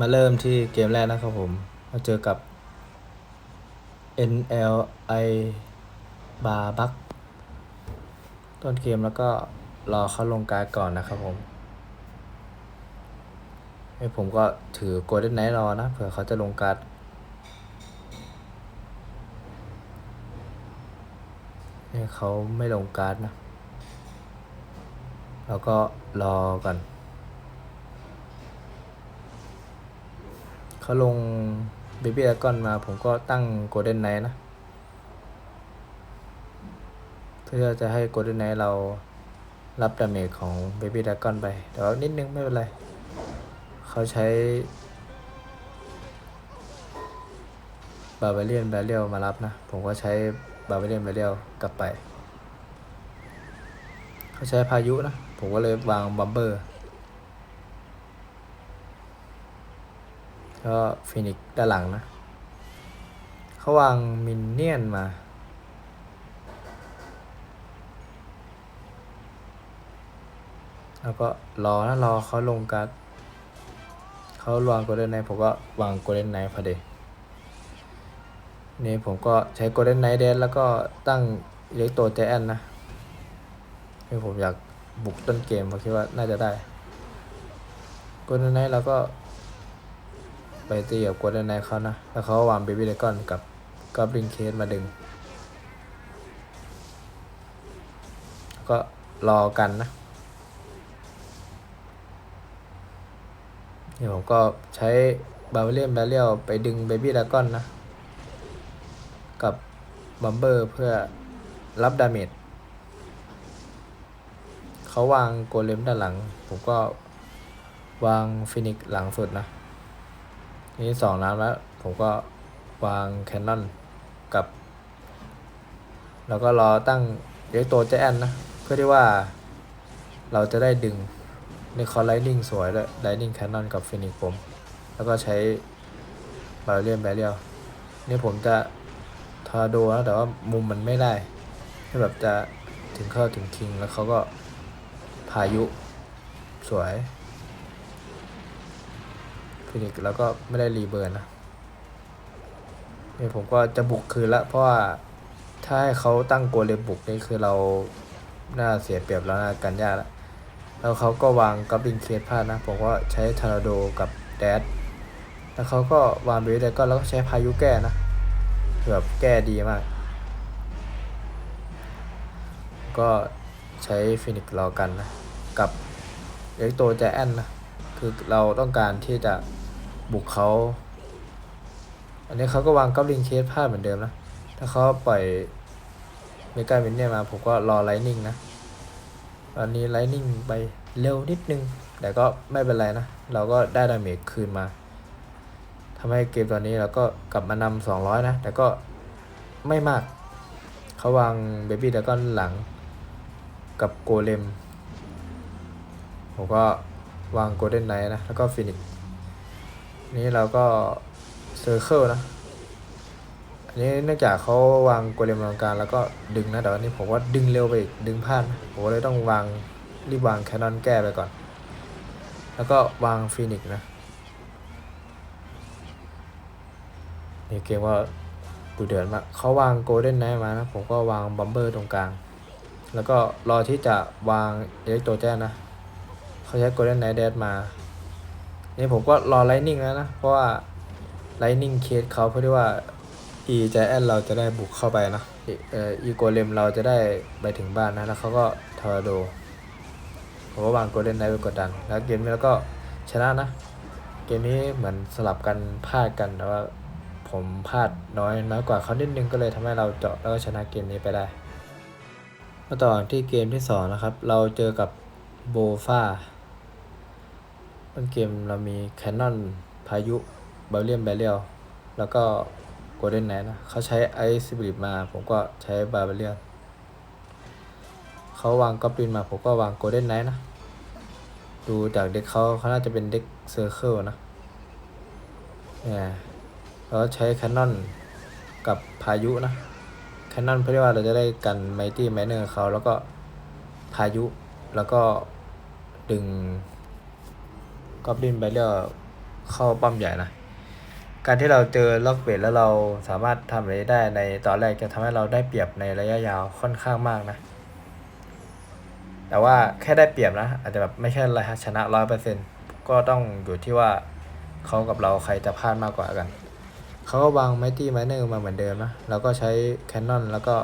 มาเริ่มที่เกมแรกนะครับผมมาเจอกับ NLI บาบักต้นเกมแล้วก็รอเขาลงการก่อนนะครับผมไอ้ผมก็ถือ Golden Knight รอนะเผื่อเขาจะลงการดนี่เขาไม่ลงการดนะ แล้วก็รอก่อน เขาลงเบบี้ a กอนมาผมก็ตั้งโกลเด้นไนท์นะ เพื่อจะให้โกลเด้นไนท์เรารับดาเมจของเบบี้ด a กอนไป แต่ว่านิดนึงไม่เป็นไร เขาใช้บาบาเลียนแบเรียลมารับนะ ผมก็ใช้บาบาเลียนแบเรียลกลับไป เขาใช้พายุนะ ผมก็เลยวางบัมเบอร์ ก็ฟินิกซ์ด้านหลังนะ เขาวางมินเนี่ยนมาแล้วก็รอนะรอเขาลงการ์ดเขาวางโกลเด้นไนท์ผมก็วางโกลเด้นไนท์พอดีนี่ผมก็ใช้โกลเด้นไนท์เดนแล้วก็ตั้งเล็กตัวเจแอนนะนี่ผมอยากบุกต้นเกมผมคิดว่าน่าจะได้โกลเด้นไนท์แล้วก็ ไปตีกับกดในเขานะ แล้วเขาวางเบบี้เลกอนกับกอบลิงเคสมาดึง ก็รอกันนะนี่ผมก็ใช้บาเลียนแบเรียลไปดึงเบบี้ดากอนนะ กับบัมเบอร์เพื่อรับดาเมจเขาวางโกเลมด้านหลัง ผมก็วางฟินิกซ์หลังสุดนะ นี่สองน้ำแล้ว ผมก็วางแคนนอนกับ แล้วก็รอตั้งเรียกตัวเจแอนนะ เพื่อที่ว่าเราจะได้ดึงในคอไลนิ่งสวยด้วยไลนิ่งแคนนอนกับฟินิกผม แล้วก็ใช้บาเรียนแบเรียลนี่ผมจะทอร์โดนะแต่ว่ามุมมันไม่ได้ที่แบบจะถึงเข้าถึงคิงแล้วเขาก็พายุสวย ฟินิกซ์แล้วก็ไม่ได้รีเบิร์นนะนี่ผมก็จะบุกคืนละเพราะว่าถ้าให้เขาตั้งโกเลบุกนี่คือเราน่าเสียเปรียบแล้วนะกันยากละแล้วเขาก็วางกับบิงเคสพลาดนะผมก็ใช้ทาราโดกับแดดแล้วเขาก็วางเบรดก็แล้วก็ใช้พายุแก้นะแบบแก้ดีมาก ก็ใช้ฟินิกซ์รอกันนะกับเล็กโตแจแอนนะคือเราต้องการที่จะ บุกเขา อันนี้เขาก็วางกับลิงเคสพลาดเหมือนเดิมนะ ถ้าเขาปล่อยเมกาวินเนี่ยมา ผมก็รอไลนิ่งนะ ตอนนี้ไลนิ่งไปเร็วนิดนึง แต่ก็ไม่เป็นไรนะ เราก็ได้ดาเมจคืนมาทำให้เกมตอนนี้เราก็กลับมานำ200 นะ แต่ก็ไม่มากเขาวางเบบี้แล้วก็หลังกับโกเลมผมก็วางโกลเด้นไนท์นะ แล้วก็ฟินิก นี้เราก็เซอร์เคิลนะ อันนี้เนื่องจากเขาวางโกเลมตรงกลางแล้วก็ดึงนะแต่ว่านี่ผมว่าดึงเร็วไปอีกดึงพลาดนะผมเลยต้องวางรีบวางแคนนอนแก้ไปก่อน แล้วก็วางฟินิกนะนี่เกมว่าดูเดือดมากเขาวางโกลเด้นไนท์มานะ ผมก็วางบัมเบอร์ตรงกลาง แล้วก็รอที่จะวางเอเล็กโตรแจนนะ เขาใช้ Golden Knight Dash มา นี่ผมก็รอ Lightning แล้วนะ เพราะว่า Lightning เคสเขาเพื่อที่ว่า E Giant เราจะได้บุกเข้าไปนะเอ่อ E Golem เราจะได้ไปถึงบ้านนะ แล้วเขาก็ทอร์โดผมก็วาง Golden Knight ไปกดดัน แล้วเกมนี้แล้วก็ชนะนะ เกมนี้เหมือนสลับกันพลาดกันแต่ว่าผมพลาดน้อยน้อยกว่าเขานิดนึงก็เลยทำให้เราเจาะแล้วก็ชนะเกมนี้ไปได้มาต่อที่เกมที่สองนะครับ เราเจอกับโบฟา ต้นเกมเรามีแคนนอนพายุบาเลียมแบเรียลแล้วก็โกลเด้นไนท์นะเขาใช้ไอซิบิลิตมา ผมก็ใช้บาเลียนเขาวางกอบลินมา ผมก็วางโกลเด้นไนท์นะ ดูจากเด็กเขาเขาน่าจะเป็นเด็กเซอร์เคิลนะเนี่ยแล้วใช้แคนนอนกับพายุนะแคนนอนเพื่อที่ว่าเราจะได้กันไมตี้ไมเนอร์เขาแล้วก็พายุแล้วก็ดึง กอบลินไปเรียกเข้าป้อมใหญ่นะ การที่เราเจอล็อกเวทแล้วเราสามารถทำอะไรได้ในตอนแรกจะทำให้เราได้เปรียบในระยะยาวค่อนข้างมากนะ แต่ว่าแค่ได้เปรียบนะ อาจจะแบบไม่ใช่ระชนะร้อยเปอร์เซ็นก็ต้องอยู่ที่ว่าเขากับเราใครจะพลาดมากกว่ากัน เขาก็วางไมตี้ไมเนอร์มาเหมือนเดิมนะ แล้วก็ใช้แคนนอนแล้วก็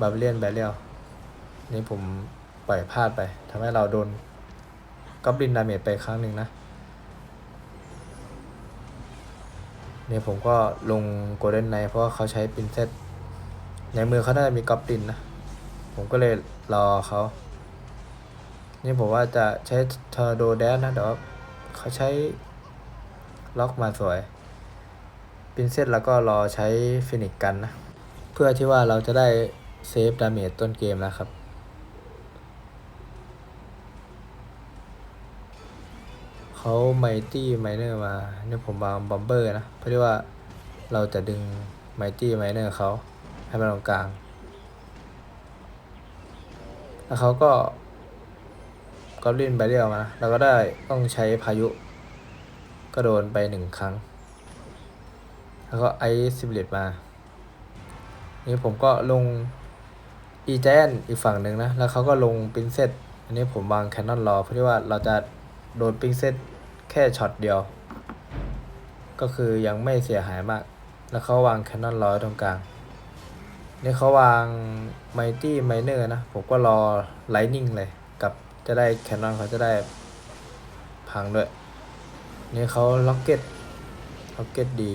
บาเลียนแบเรียลนี่ผมปล่อยพลาดไปทำให้เราโดน ก็บลินดาเมจไปครั้งหนึ่งนะเนี่ยผมก็ลงโกลเด้นไนเพราะว่าเขาใช้ปินเซตในมือเขาน่าจะมีกอบลินนะ ผมก็เลยรอเขา นี่ผมว่าจะใช้ทอร์โดแดนนะแต่ว่าเขาใช้ล็อกมาสวยปินเซตแล้วก็รอใช้ฟินิกกันนะ เพื่อที่ว่าเราจะได้เซฟดาเมจต้นเกมนะครับ เขาไมตี้ไมเนอร์มาเนี่ยผมวางบอมเบอร์นะเพื่อที่ว่าเราจะดึงไมตี้ไมเนอร์เขาให้มาตรงกลาง แล้วเขาก็ก็ลินไปเรียวมานะเราก็ได้ต้องใช้พายุ ก็โดนไปหนึ่งครั้ง แล้วก็ไอซ์ซิบเลตมา นี่ผมก็ลงอีแจนอีกฝั่งหนึ่งนะ แล้วเขาก็ลงปินเซตอันนี้ผมวางแคนนอนรอเพื่อที่ว่าเราจะโดนปินเซต ค่ช็อตเดียว ก็คือยังไม่เสียหายมาก แล้วเขาวางแคนนอนร้อไว้ตรงกลาง นี่เขาวางไมตี้ไมเนอร์นะ ผมก็รอไลนิ่งเลย กับจะได้แคนนอนเขาจะได้พังด้วย นี่เขาล็อกเก็ตล็อกเก็ตดี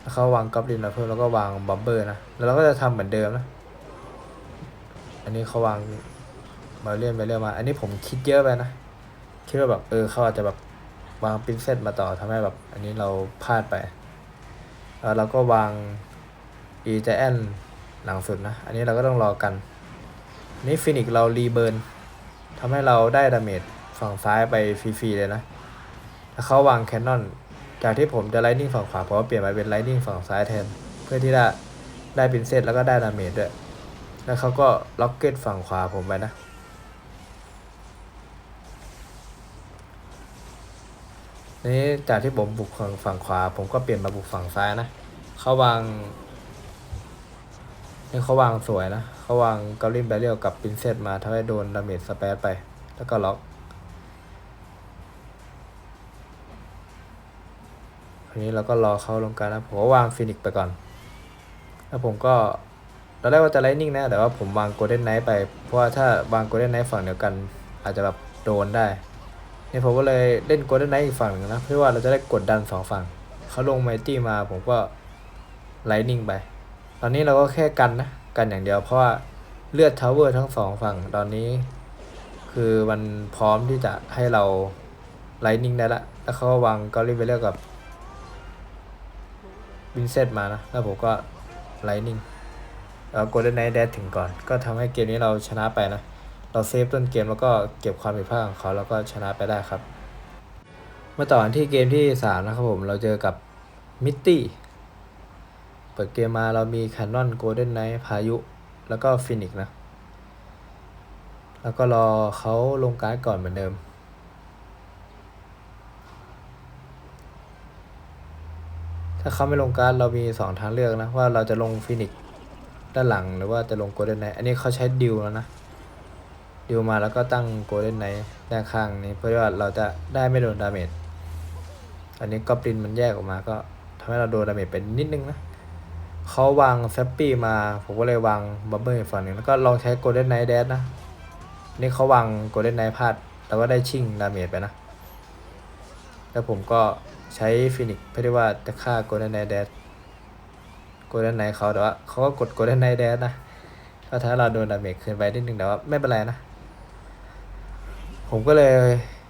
แล้วเขาวางกอบลินมาเพิ่มแล้วก็วางบัมเบอร์นะ แล้วเราก็จะทำเหมือนเดิมนะ อันนี้เขาวางมาเรื่อยไปเรื่อยมา อันนี้ผมคิดเยอะไปนะ คิดว่าแบบเออเขาอาจจะแบบวางปินเซตมาต่อทำให้แบบ อันนี้เราพลาดไปแล้วเราก็วาง e g i a n หลังสุดนะ อันนี้เราก็ต้องรอกัน นี่ฟินิกเรารีเบิร์นทำให้เราได้ดาเมจฝั่งซ้ายไปฟรีๆเลยนะแล้วเขาวางแคนนอนจากที่ผมจะไลนิ่งฝั่งขวาเพราะว่าเปลี่ยนมาเป็นไลนิ่งฝั่งซ้ายแทน เพื่อที่จะได้ปินเซตแล้วก็ได้ดาเมจด้วย แล้วเขาก็ล็อกเก็ตฝั่งขวาผมไปนะ นี่จากที่ผมบุกฝั่งฝั่งขวา ผมก็เปลี่ยนมาบุกฝั่งซ้ายนะเขาวางนี่เขาวางสวยนะเขาวางกอลินแบเรียลกับปินเซตมาทำให้โดนดาเมจสเปซไป แล้วก็ล็อกคราวนี้เราก็รอเขาลงการนะผมก็วางฟินิกไปก่อน แล้วผมก็ตอนแรกว่าจะไลนิ่งนะ แต่ว่าผมวางโกลเด้นไนท์ไป เพราะว่าถ้าวางโกลเด้นไนท์ฝั่งเดียวกัน อาจจะแบบโดนได้ นี่ผมก็เลยเล่นโกลเด้นไนท์อีกฝั่งหนึ่งนะเพื่อว่าเราจะได้กดดันสองฝั่งเขาลงไมตี้มาผมก็ไลนิ่งไป ตอนนี้เราก็แค่กันนะ กันอย่างเดียวเพราะว่าเลือดทาวเวอร์ทั้งสองฝั่งตอนนี้ คือมันพร้อมที่จะให้เราไลนิ่งได้ละแล้วเขาก็วางกอลิเวเลอร์กับวินเซตมานะ แล้วผมก็ไลนิ่งแล้วโกลเด้นไนท์แดดถึงก่อน ก็ทำให้เกมนี้เราชนะไปนะ เราเซฟต้นเกมแล้วก็เก็บความผิดพลาดของเขาแล้วก็ชนะไปได้ครับ มาต่อกันที่เกมที่ 3 นะครับผม เราเจอกับมิตตี้ เปิดเกมมาเรามีแคนนอนโกลเด้นไนท์พายุ แล้วก็ฟินิกนะ แล้วก็รอเขาลงการ์ดก่อนเหมือนเดิม ถ้าเขาไม่ลงการ์ดเรามี 2 ทางเลือกนะ ว่าเราจะลงฟินิกด้านหลังหรือว่าจะลงโกลเด้นไนท์อันนี้เขาใช้ดิวแล้วนะ ดิวมาแล้วก็ตั้งโกลเด้นไนท์ด้านข้างนี้เพื่อว่าเราจะได้ไม่โดนดาเมจอันนี้กอบลินมันแยกออกมาก็ทำให้เราโดนดาเมจเป็นนิดนึงนะเขาวางแซปปี้มาผมก็เลยวางบับเบิ้ลอีกฝั่งหนึ่งแล้วก็ลองใช้โกลเด้นไนท์แดดนะนี่เขาวางโกลเด้นไนท์พลาดแต่ว่าได้ชิ่งดาเมจไปนะ แล้วผมก็ใช้ฟินิกเพื่อที่ว่าจะฆ่าโกลเด้นไนท์แดดโกลเด้นไนท์เขาแต่ว่าเขาก็กดโกลเด้นไนท์แดดนะก็ถ้าเราโดนดาเมจขึ้นไปนิดนึงแต่ว่าไม่เป็นไรนะ ผมก็เลย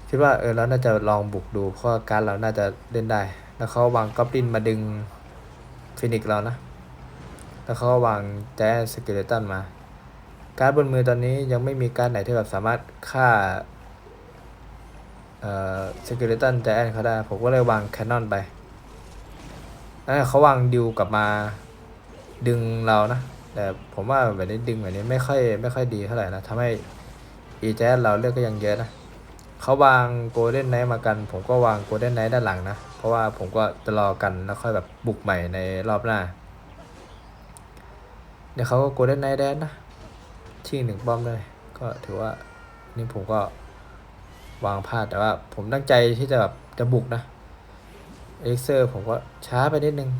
คิดว่าเออเราน่าจะลองบุกดู เพราะการเราน่าจะเล่นได้ แล้วเขาวางกอบลินมาดึงฟินิกเรานะ แล้วเขาวางแจ๊สกิเลตันมา การบนมือตอนนี้ยังไม่มีการไหนที่แบบสามารถฆ่าเอ่อสกิเลตันแจ๊สเขาได้ ผมก็เลยวางแคนนอนไปแล้วเขาวางดิวกลับมาดึงเรานะ แต่ผมว่าแบบนี้ดึงแบบนี้ไม่ค่อยไม่ค่อยดีเท่าไหร่นะทำให้ อีแจ๊เราเลือกก็ยังเยอะนะเขาวางโกลเด้นไนท์มากัน ผมก็วางโกลเด้นไนท์ด้านหลังนะ เพราะว่าผมก็จะรอกันแล้วค่อยแบบบุกใหม่ในรอบหน้า เดี๋ยวเขาก็โกลเด้นไนท์แดนนะชิงหนึ่งป้อมเลยก็ถือว่านี่ผมก็วางพลาดแต่ว่าผมตั้งใจที่จะแบบจะบุกนะเอ็กเซอร์ผมก็ช้าไปนิดนึง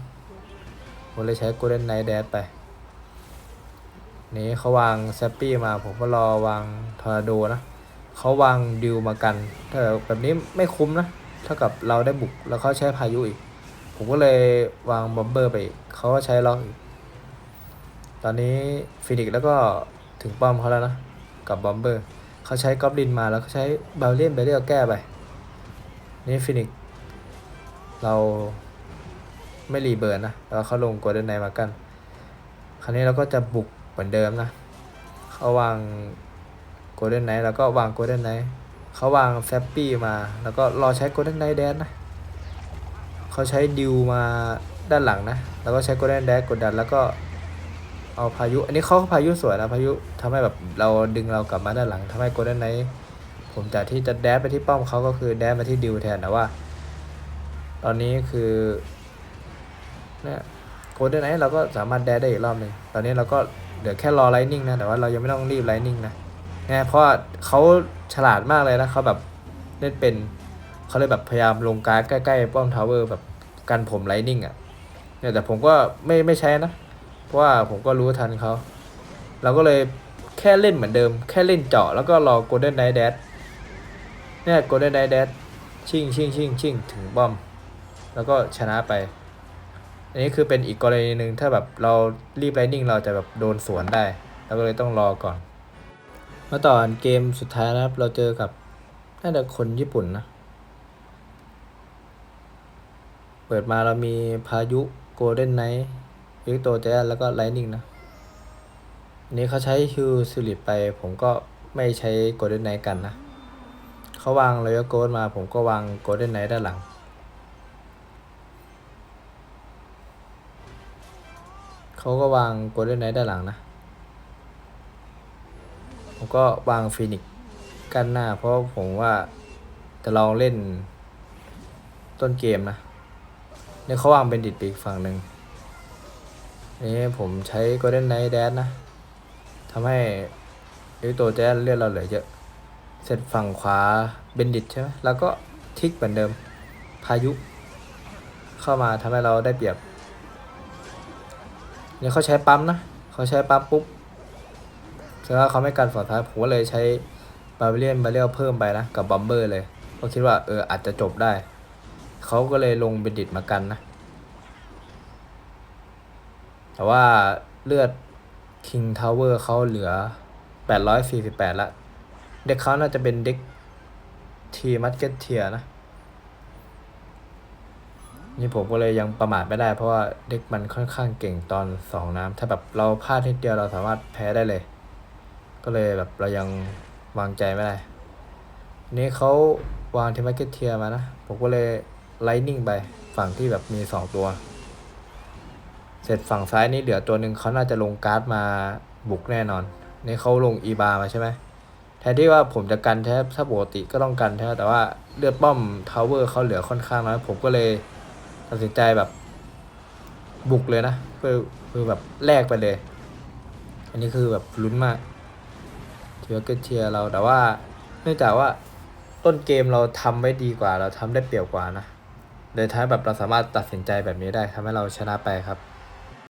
ผมเลยใช้โกลเด้นไนท์แดนไป นี่เขาวางแซปปี้มาผมก็รอวางทอร์นาโดนะเขาวางดิวมากัน ถ้าแบบนี้ไม่คุ้มนะเท่ากับเราได้บุกแล้วเขาใช้พายุอีก ผมก็เลยวางบอมเบอร์ไปเขาก็ใช้ล็อกอีกตอนนี้ฟินิกแล้วก็ถึงป้อมเขาแล้วนะ กับบอมเบอร์เขาใช้กอบลินมาแล้วเขาใช้บาเลียนไปเรียกแก้ไป นี่ฟินิกเราไม่รีเบิร์นนะแล้วเขาลงกลเด้นไนมากัน คราวนี้เราก็จะบุก เหมือนเดิมนะเขาวางโกลเด้นไนท์แล้วก็วางโกลเด้นไนท์เขาวางแซปปี้มา แล้วก็รอใช้โกลเด้นไนท์แดนนะเขาใช้ดิวมาด้านหลังนะ แล้วก็ใช้โกลเด้นแดนกดดันแล้วก็เอาพายุ อันนี้เขาพายุสวยนะพายุทำให้แบบเราดึงเรากลับมาด้านหลังทำให้โกลเด้นไนท์ผมจากที่จะแดดไปที่ป้อมเขาก็คือแดดมาที่ดิวแทนแต่ว่า ตอนนี้คือเนี่ยโกลเด้นไนท์เราก็สามารถแดดได้อีกรอบหนึ่งตอนนี้เราก็ เหลือแค่รอไลนิ่งนะ แต่ว่าเรายังไม่ต้องรีบไลนิ่งนะเนี่ยเพราะเขาฉลาดมากเลยนะเขาแบบเล่นเป็นเขาเลยแบบพยายามลงการ์ดใกล้ๆป้อมทาวเวอร์แบบกันผมไลนิ่งอะเนี่ยแต่ผมก็ไม่ไม่ใช้นะ เพราะว่าผมก็รู้ทันเขาเราก็เลยแค่เล่นเหมือนเดิม แค่เล่นเจาะแล้วก็รอ Golden Knight Dash เนี่ย Golden Knight Dash ชิงชิงชิงชิงถึงบอม แล้วก็ชนะไป อันนี้คือเป็นอีกกรณีหนึ่งถ้าแบบเรารีบไลนิ่งเราจะแบบโดนสวนได้เราก็เลยต้องรอก่อนมื่อตอนเกมสุดท้ายนะครับ เราเจอกับน่าจะคนญี่ปุ่นนะ เปิดมาเรามีพายุโกลเด้นไนท์วิกโตเจแล้วก็ไลนิ่งนะอันนี้เขาใช้ฮิวซิลิปไป ผมก็ไม่ใช้โกลเด้นไนท์กันนะ เขาวางรอยโกดมาผมก็วางโกลเด้นไนท์ด้านหลัง เขาก็วางโกลเด้นไนท์ด้านหลังนะ ผมก็วางฟีนิกกันหน้า เพราะผมว่าจะลองเล่นต้นเกมนะเนี่ยเขาวางเป็นดิดปีกฝั่งหนึ่งนี่ผมใช้ Golden Knight Dash นะทำให้ดิโตแจ๊เลือดเราเหลือเยอะ เสร็จฝั่งขวาเบนดิตใช่ไหมแล้วก็ทิกเหมือนเดิม พายุ เข้ามาทำให้เราได้เปรียบ เนี่ยเขาใช้ปั๊มนะเขาใช้ปั๊มปุ๊บแสดงว่าเขาไม่กันฝั่งท้ายผมก็เลยใช้บาเลียนบาเรียลเพิ่มไปนะกับบอมเบอร์เลยก็คิดว่าเอออาจจะจบได้ เขาก็เลยลงเบนดิตมากันนะ แต่ว่าเลือด King Tower เขาเหลือ 848 ละ เด็กเขาน่าจะเป็นเด็กทีมัตเก็ตเทียนะ นี่ผมก็เลยยังประมาทไม่ได้ เพราะว่าเด็กมันค่อนข้างเก่งตอนสองน้ำถ้าแบบเราพลาดนิดเดียวเราสามารถแพ้ได้เลย ก็เลยแบบเรายังวางใจไม่ได้ นี่เขาวางเทมัตเก็ตเทียมานะ ผมก็เลยไลนิ่งไปฝั่งที่แบบมีสองตัว เสร็จฝั่งซ้ายนี่เหลือตัวหนึ่งเขาน่าจะลงการ์ดมาบุกแน่นอน นี่เขาลงอีบามาใช่ไหมแทนที่ว่าผมจะกันแทบถ้าปกติก็ต้องกันแทบแต่ว่าเลือดป้อมทาวเวอร์เขาเหลือค่อนข้างน้อยผมก็เลย ตัดสินใจแบบ บุกเลยนะคือคือแบบแลกไปเลย อันนี้คือแบบลุ้นมากเทียร์ก็เชียร์เราแต่ว่า เนื่องจากว่าต้นเกมเราทำไว้ดีกว่า เราทำได้เปรียบกว่านะโดยท้ายแบบเราสามารถตัดสินใจแบบนี้ได้ทำให้เราชนะไปครับ